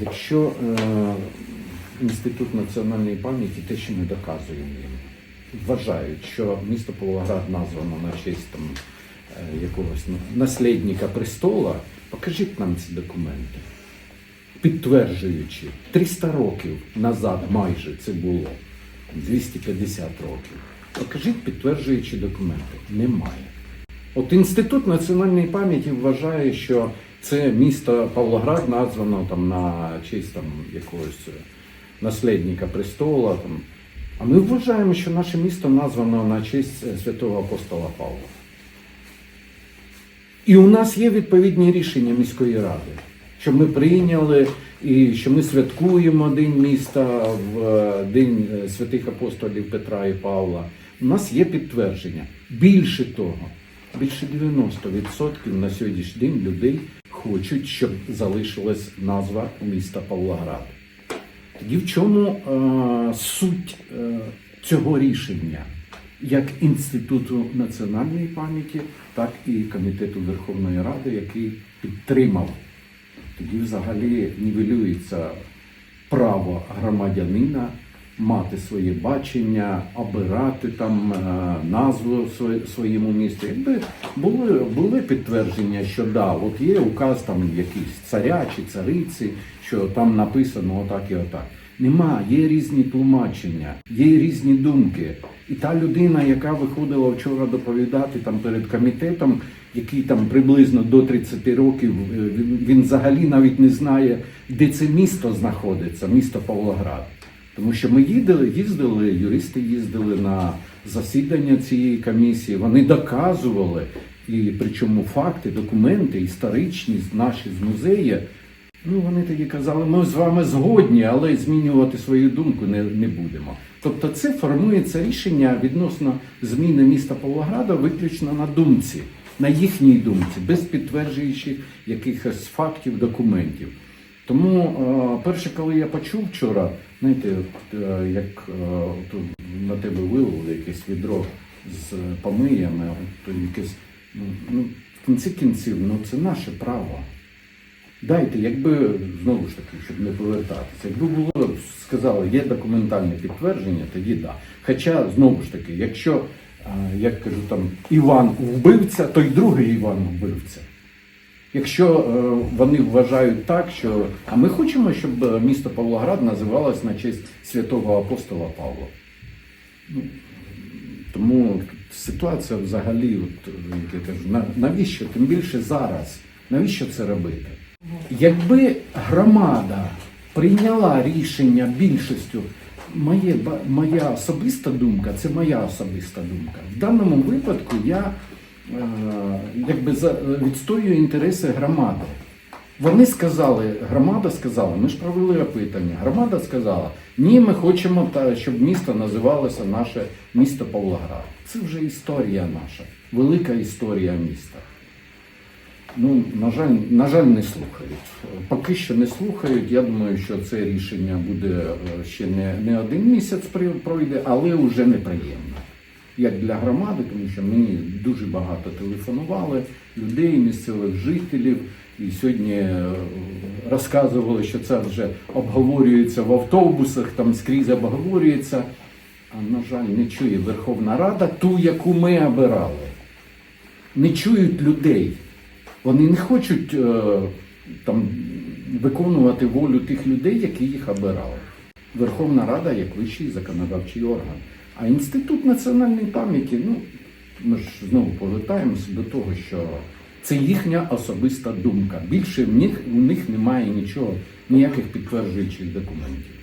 Якщо е, Інститут національної пам'яті те, що ми доказуємо їм, вважають, що місто Павлоград названо на честь там, е, якогось наслідника престола, покажіть нам ці документи, підтверджуючи, 300 років назад майже це було, 250 років. Покажіть підтверджуючі документи. Немає. От Інститут національної пам'яті вважає, що це місто Павлоград названо там на честь там якогось е, наслідника престола. Там. А ми вважаємо, що наше місто названо на честь е, святого апостола Павла. І у нас є відповідні рішення міської ради, що ми прийняли і що ми святкуємо День міста в е, День святих апостолів Петра і Павла. У нас є підтвердження. Більше того, більше 90% на сьогоднішній день людей хочуть, щоб залишилась назва міста Павлоград. Тоді в чому е, суть е, цього рішення, як Інституту національної пам'яті, так і Комітету Верховної Ради, який підтримав. Тоді взагалі нівелюється право громадянина мати своє бачення, обирати там е, назву своєму місту. Якби були, були підтвердження, що да, от є указ там якийсь царя чи цариці, що там написано отак і отак. Нема, є різні тлумачення, є різні думки. І та людина, яка виходила вчора доповідати там перед комітетом, який там приблизно до 30 років, е, він, він взагалі навіть не знає, де це місто знаходиться, місто Павлоград. Тому що ми їздили, їздили, юристи їздили на засідання цієї комісії, вони доказували, і причому факти, документи історичні наші з музею. Ну, вони тоді казали, ми з вами згодні, але змінювати свою думку не, не будемо. Тобто це формується рішення відносно зміни міста Павлограда виключно на думці, на їхній думці, без підтверджуючих якихось фактів, документів. Тому е, перше, коли я почув вчора, знаєте, е, як е, от на тебе вилили якесь відро з помиями, то якесь, ну, ну, в кінці кінців, ну це наше право. Дайте, якби знову ж таки, щоб не повертатися, якби було сказали, є документальне підтвердження, тоді да. Хоча знову ж таки, якщо як кажу там Іван вбивця, то й другий Іван вбивця. Якщо е, вони вважають так, що а ми хочемо, щоб е, місто Павлоград називалось на честь святого апостола Павла. Ну, тому ситуація взагалі, от, я кажу, навіщо? Тим більше зараз, навіщо це робити? Якби громада прийняла рішення більшістю, моє, моя особиста думка, це моя особиста думка. В даному випадку я якби за, відстоюю інтереси громади. Вони сказали, громада сказала, ми ж провели опитання. Громада сказала, ні, ми хочемо, щоб місто називалося наше місто Павлоград. Це вже історія наша, велика історія міста. Ну, на жаль, на жаль, не слухають. Поки що не слухають. Я думаю, що це рішення буде е, ще не, не один місяць пройде, але вже неприємно. Як для громади, тому що мені дуже багато телефонували людей, місцевих жителів. І сьогодні е, розказували, що це вже обговорюється в автобусах, там скрізь обговорюється. А на жаль, не чує Верховна Рада ту, яку ми обирали. Не чують людей. Вони не хочуть е, там, виконувати волю тих людей, які їх обирали. Верховна Рада як вищий законодавчий орган. А Інститут національної пам'яті, ну, ми ж знову повертаємося до того, що це їхня особиста думка. Більше в них, у них немає нічого, ніяких підтверджуючих документів.